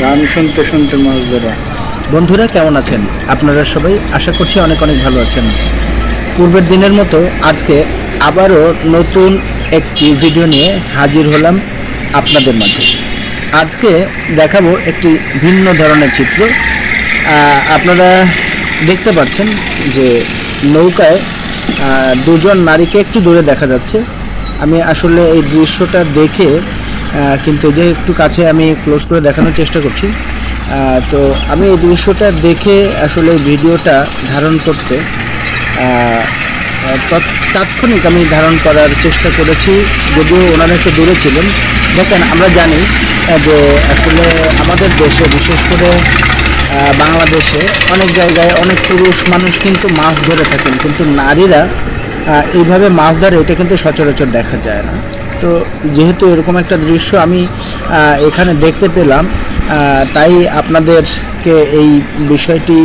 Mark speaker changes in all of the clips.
Speaker 1: গান শুনতে শুনতে মাছ ধরা।
Speaker 2: বন্ধুরা, কেমন আছেন? আপনারা সবাই আশা করছি অনেক অনেক ভালো আছেন। পূর্বের দিনের মতো আজকে আবারও নতুন একটি ভিডিও নিয়ে হাজির হলাম আপনাদের মাঝে। আজকে দেখাবো একটি ভিন্ন ধরনের চিত্র। আপনারা দেখতে পাচ্ছেন যে নৌকায় দুজন নারীকে একটু দূরে দেখা যাচ্ছে। আমি আসলে এই দৃশ্যটা দেখে কিন্তু যে একটু কাছে আমি ক্লোজ করে দেখানোর চেষ্টা করছি তো আমি এই দৃশ্যটা দেখে আসলে ভিডিওটা ধারণ করতে তাৎক্ষণিক আমি ধারণ করার চেষ্টা করেছি, যদিও ওনারা একটু দূরে ছিলেন। দেখেন, আমরা জানি যে আসলে আমাদের দেশে, বিশেষ করে বাংলাদেশে অনেক জায়গায় অনেক পুরুষ মানুষ কিন্তু মাছ ধরে থাকেন, কিন্তু নারীরা এইভাবে মাছ ধরে, এটা কিন্তু সচরাচর দেখা যায় না। তো যেহেতু এরকম একটা দৃশ্য আমি এখানে দেখতে পেলাম তাই আপনাদেরকে এই বিষয়টি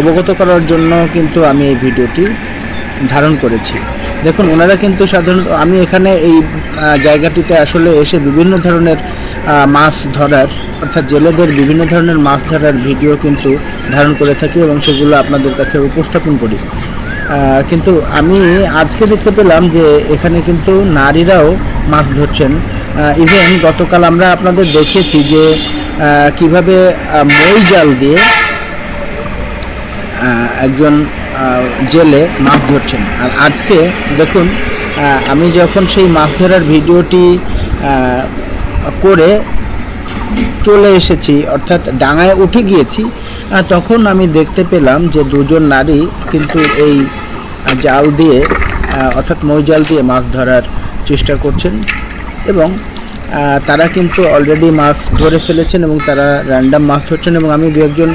Speaker 2: অবগত করার জন্য কিন্তু আমি এই ভিডিওটি ধারণ করেছি। দেখুন, ওনারা কিন্তু সাধারণত আমি এখানে এই জায়গাটিতে আসলে এসে বিভিন্ন ধরনের মাছ ধরার, অর্থাৎ জেলেদের বিভিন্ন ধরনের মাছ ধরার ভিডিও কিন্তু ধারণ করে থাকি এবং সেগুলো আপনাদের কাছে উপস্থাপন করি। কিন্তু আমি আজকে দেখতে পেলাম যে এখানে কিন্তু নারীরাও মাছ ধরছেন। ইভেন গতকাল আমরা আপনাদের দেখেছি যে কীভাবে মই জাল দিয়ে একজন জেলে মাছ ধরছেন। আর আজকে দেখুন আমি যখন সেই মাছ ধরার ভিডিওটি করে চলে এসেছি, অর্থাৎ ডাঙায় উঠে গিয়েছি তখন আমি দেখতে পেলাম যে দুজন নারী কিন্তু এই জাল দিয়ে অর্থাৎ মই জাল দিয়ে মাছ ধরার চেষ্টা করছেন এবং তারা কিন্তু অলরেডি মাছ ধরে ফেলেছেন এবং তারা র্যান্ডাম মাছ ধরছেন এবং আমি দু একজন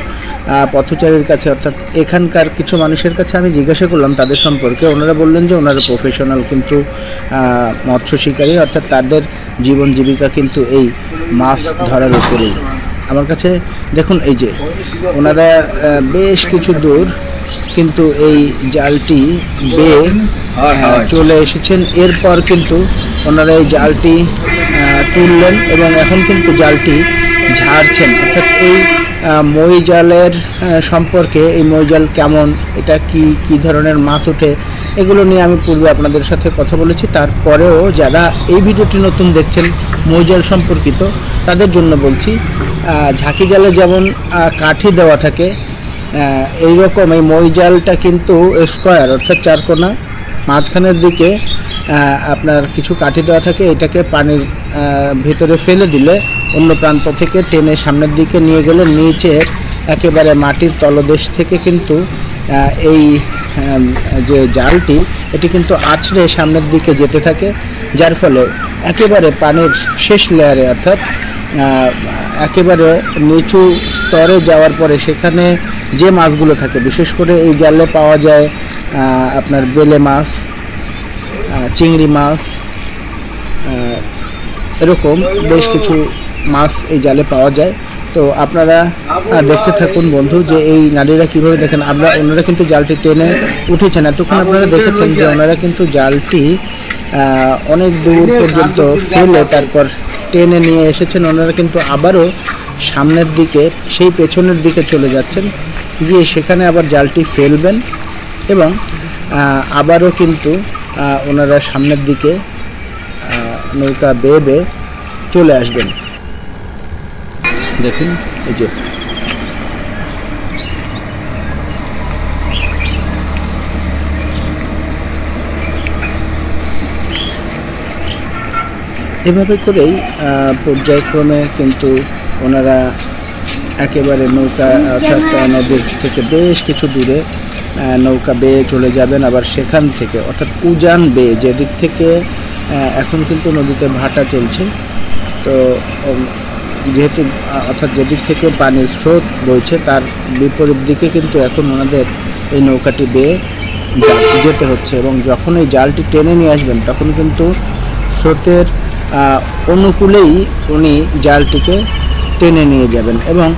Speaker 2: পথচারীর কাছে, অর্থাৎ এখানকার কিছু মানুষের কাছে আমি জিজ্ঞাসা করলাম তাদের সম্পর্কে। ওনারা বললেন যে ওনারা প্রফেশনাল কিন্তু মৎস্য শিকারী, অর্থাৎ তাদের জীবন জীবিকা কিন্তু এই মাছ ধরার উপরেই। আমার কাছে, দেখুন, এই যে, ওনারা বেশ কিছু দূর কিন্তু এই জালটি বেয়ে চলে এসেছেন। এরপর কিন্তু ওনারা এই জালটি তুললেন এবং এখন কিন্তু জালটি ঝাড়ছেন। অর্থাৎ এই মই জালের সম্পর্কে এই মই জাল কেমন এটা কি কি ধরনের মাছ ওঠে এগুলো নিয়ে আমি পূর্বে আপনাদের সাথে কথা বলেছি। তারপরেও যারা এই ভিডিওটি নতুন দেখছেন মই জাল সম্পর্কিত তাদের জন্য বলছি ঝাঁকি জালে যেমন কাঠি দেওয়া থাকে এইরকম এই মই জালটা কিন্তু স্কোয়ার অর্থাৎ চারকোনা। মাঝখানের দিকে আপনার কিছু কাঠি দেওয়া থাকে, এটাকে পানির ভিতরে ফেলে দিলে অন্য প্রান্ত থেকে টেনে সামনের দিকে নিয়ে গেলে নিচের একেবারে মাটির তলদেশ থেকে কিন্তু এই যে জালটি, এটি কিন্তু আছড়ে সামনের দিকে যেতে থাকে, যার ফলে একেবারে পানির শেষ লেয়ারে অর্থাৎ একেবারে নিচু স্তরে যাওয়ার পরে সেখানে যে মাছগুলো থাকে, বিশেষ করে এই জালে পাওয়া যায় আপনার বেলে মাছ চিংড়ি মাছ এরকম বেশ কিছু মাছ এই জালে পাওয়া যায়। তো আপনারা দেখতে থাকুন বন্ধু যে এই নারীরা কীভাবে দেখেন। আমরা, ওনারা কিন্তু জালটি টেনে উঠেছেন। এতক্ষণ আপনারা দেখেছেন যে ওনারা কিন্তু জালটি অনেক দূর পর্যন্ত ফেলে তারপর টেনে নিয়ে এসেছেন। ওনারা কিন্তু আবারও সামনের দিকে, সেই পেছনের দিকে চলে যাচ্ছেন। গিয়ে সেখানে আবার জালটি ফেলবেন এবং আবারও কিন্তু ওনারা সামনের দিকে নৌকা বেয়ে বেয়ে চলে আসবেন। দেখুন, এই যে। এভাবে করেই পর্যায়ক্রমে কিন্তু ওনারা একেবারে নৌকা অর্থাৎ নদীর থেকে বেশ কিছু দূরে নৌকা বেয়ে চলে যাবেন। আবার সেখান থেকে, অর্থাৎ উজান বেয়ে যেদিক থেকে এখন কিন্তু নদীতে ভাটা চলছে। তো যেহেতু অর্থাৎ যেদিক থেকে পানির স্রোত বইছে, তার বিপরীত দিকে কিন্তু এখন ওনাদের এই নৌকাটি বেয়ে যেতে হচ্ছে এবং যখন এই জালটি টেনে নিয়ে আসবেন, তখন কিন্তু স্রোতের অনুকূলেই উনি জালটিকে টেনে নিয়ে যাবেন এবং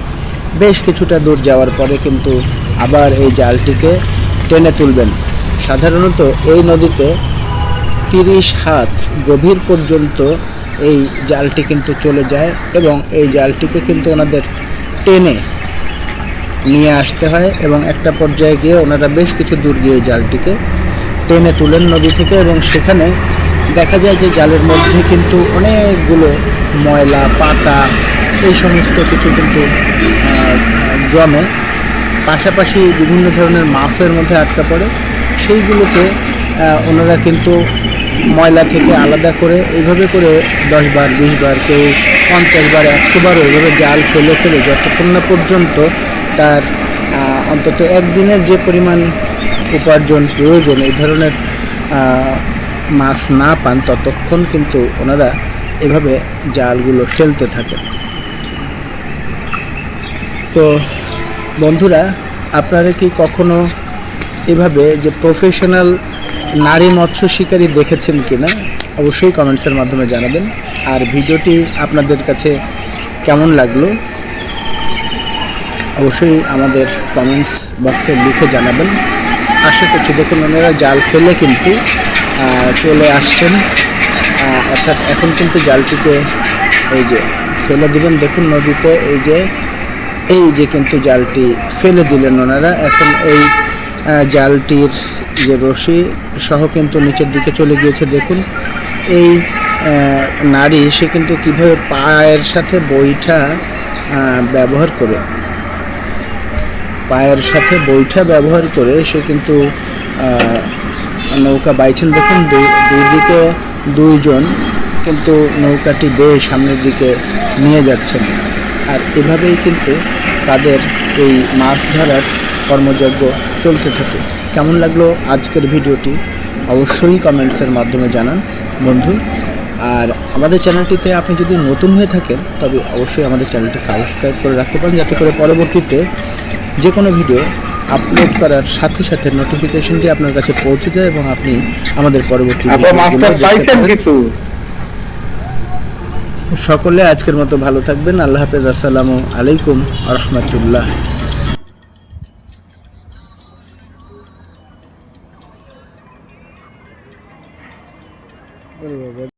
Speaker 2: বেশ কিছুটা দূর যাওয়ার পরে কিন্তু আবার এই জালটিকে টেনে তুলবেন। সাধারণত এই নদীতে তিরিশ হাত গভীর পর্যন্ত এই জালটি কিন্তু চলে যায় এবং এই জালটিকে কিন্তু ওনাদের টেনে নিয়ে আসতে হয় এবং একটা পর্যায়ে গিয়ে ওনারা বেশ কিছু দূর গিয়ে জালটিকে টেনে তুলেন নদী থেকে এবং সেখানে দেখা যায় যে জালের মধ্যে কিন্তু অনেকগুলো ময়লা, পাতা এই সমস্ত কিছু কিন্তু জমে। পাশাপাশি বিভিন্ন ধরনের মাছের মধ্যে আটকা পড়ে। সেইগুলোকে ওনারা কিন্তু ময়লা থেকে আলাদা করে এইভাবে করে দশ বার, বিশ বার, কেউ পঞ্চাশ বার, একশো বার ওইভাবে জাল ফেলে ফেলে যতক্ষণ না পর্যন্ত তার অন্তত একদিনের যে পরিমাণ উপার্জন প্রয়োজন এই ধরনের মাছ না পান, ততক্ষণ কিন্তু ওনারা এভাবে জালগুলো ফেলতে থাকেন। তো বন্ধুরা, আপনারা কি কখনো এভাবে যে প্রফেশনাল নারী মৎস্য শিকারী দেখেছেন কিনা, অবশ্যই কমেন্টসের মাধ্যমে জানাবেন। আর ভিডিওটি আপনাদের কাছে কেমন লাগল, অবশ্যই আমাদের কমেন্টস বক্সে লিখে জানাবেন। আশা করছি দেখুন, ওনারা জাল ফেলে কিন্তু চলে আসছেন। অর্থাৎ এখন কিন্তু জালটিকে এই যে ফেলে দিবেন। দেখুন নদীতে এই যে এই যে কিন্তু জালটি ফেলে দিলেন ওনারা, এখন এই জালটির যে রশি সহ কিন্তু নিচের দিকে চলে গিয়েছে। দেখুন, এই নারী সে কিন্তু কীভাবে পায়ের সাথে বইটা ব্যবহার করে, পায়ের সাথে বইটা ব্যবহার করে সে কিন্তু নৌকা বাইছেন। দেখুন দুই দিকে দুইজন কিন্তু নৌকাটি বেয়ে সামনের দিকে নিয়ে যাচ্ছেন। আর এভাবেই কিন্তু তাদের এই মাছ ধরার কর্মযজ্ঞ চলতে থাকে। কেমন লাগল আজকের ভিডিওটি? অবশ্যই কমেন্টসের মাধ্যমে জানান বন্ধু। আর আমাদের চ্যানেলটিতে আপনি যদি নতুন হয়ে থাকেন তবে অবশ্যই আমাদের চ্যানেলটি সাবস্ক্রাইব করে রাখতে পারেন যাতে করে পরবর্তীতে যে কোনো ভিডিও আপলোড করার সাথে সাথে নোটিফিকেশনটি আপনার কাছে পৌঁছে যায় এবং আপনি আমাদের পরবর্তী
Speaker 1: আপা
Speaker 2: ভিডিওগুলো
Speaker 1: মাছটা
Speaker 2: দেখতে
Speaker 1: পাইছেন
Speaker 2: পারেন।
Speaker 1: কিছু
Speaker 2: সকলে আজকের মতো ভালো থাকবেন। আল্লাহ হাফেজ। আসসালামু আলাইকুম রহমতুল্লাহ।